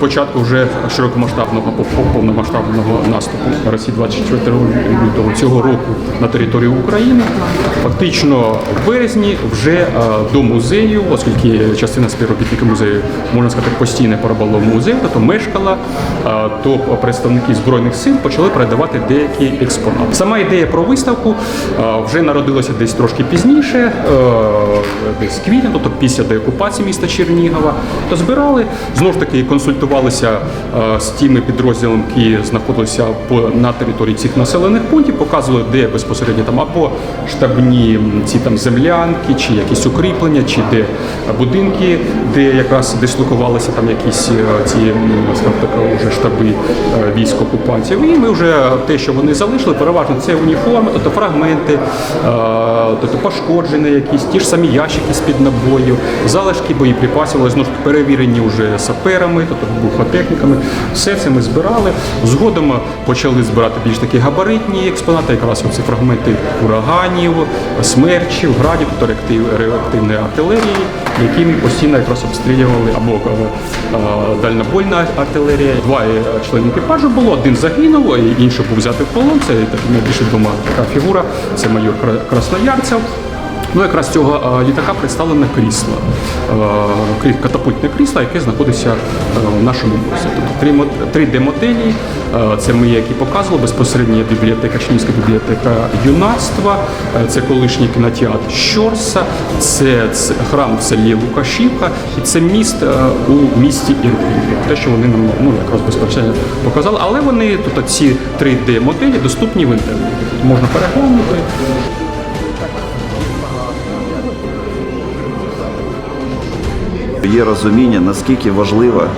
спочатку вже широкомасштабного повномасштабного наступу Росії 24 лютого цього року на територію України. Фактично в березні вже е, до музею, оскільки частина співробітників музею можна сказати постійно перебувала в музеї, тобто мешкала, е, то представники збройних сил почали передавати деякі експонати. Сама ідея про виставку е, вже народилася десь трошки пізніше, десь квітня, тобто після деокупації міста Чернігова. То збирали знову ж таки консультувалися е, з тими підрозділами, які знаходилися на території цих населених пунктів, показували, де безпосередньо там або штабні ці там землянки, чи якісь укріплення, чи де будинки, де якраз дислокувалися там якісь е, ці скажімо вже штаби е, військ окупантів. І ми вже те, що вони залишили, переважно це уніформи, тобто фрагменти, е, тобто пошкодження якісь, ті ж самі ящики з-під набоїв, залишки боєприпасів, але знову ж перевірені вже саперами, тобто вибухотехніками. Все це ми збирали. Згодом почали збирати більш такі габаритні експонати, якраз оці фрагменти ураганів, смерчів, градів, тобто реактивної артилерії, які ми постійно якраз обстрілювали, або е, дальнобойна артилерія. Два е, члени екіпажу було, один загинув, інший був взятий в полон. Це найбільше найбільш така фігура, це майор Кра- Красноярцев. Ну, якраз цього е, літака представлене крісло, е, катапультне крісло, яке знаходиться е, в нашому музеї. Тобто 3D-моделі, е, це ми, які показували, безпосередньо бібліотека, Чернівська бібліотека юнацтва, це колишній кінотеатр Щорса, це, храм в селі Лукашівка і це міст у місті Ірпінь. Те, що вони нам ну, якраз безпосередньо показали, але вони, тобто ці 3D-моделі доступні в інтернеті. Можна переглянути. Є розуміння, наскільки важлива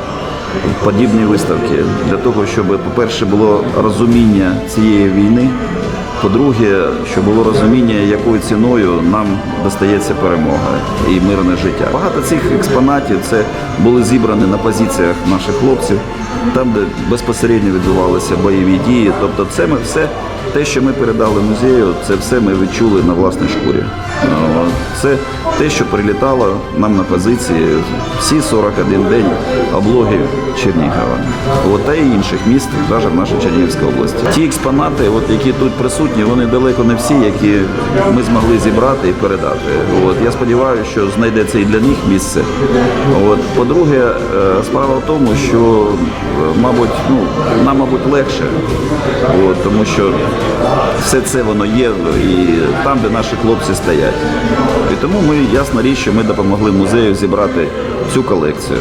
подібні виставки для того, щоб, по-перше, було розуміння цієї війни. По-друге, щоб було розуміння, якою ціною нам достається перемога і мирне життя. Багато цих експонатів це були зібрані на позиціях наших хлопців, там, де безпосередньо відбувалися бойові дії. Тобто, це ми все те, що ми передали музею, це все ми відчули на власній шкурі. Це те, що прилітало нам на позиції всі 41 день облоги Чернігова, от, та й інших міст, навіть в нашій Чернігівській області. Ті експонати, от, які тут присутні, вони далеко не всі, які ми змогли зібрати і передати. От, я сподіваюся, що знайдеться і для них місце. От, по-друге, е, справа в тому, що, е, мабуть, ну, нам, мабуть, легше, от, тому що все це воно є і там, де наші хлопці стоять. І тому ми, ясна річ, що ми допомогли музею зібрати цю колекцію.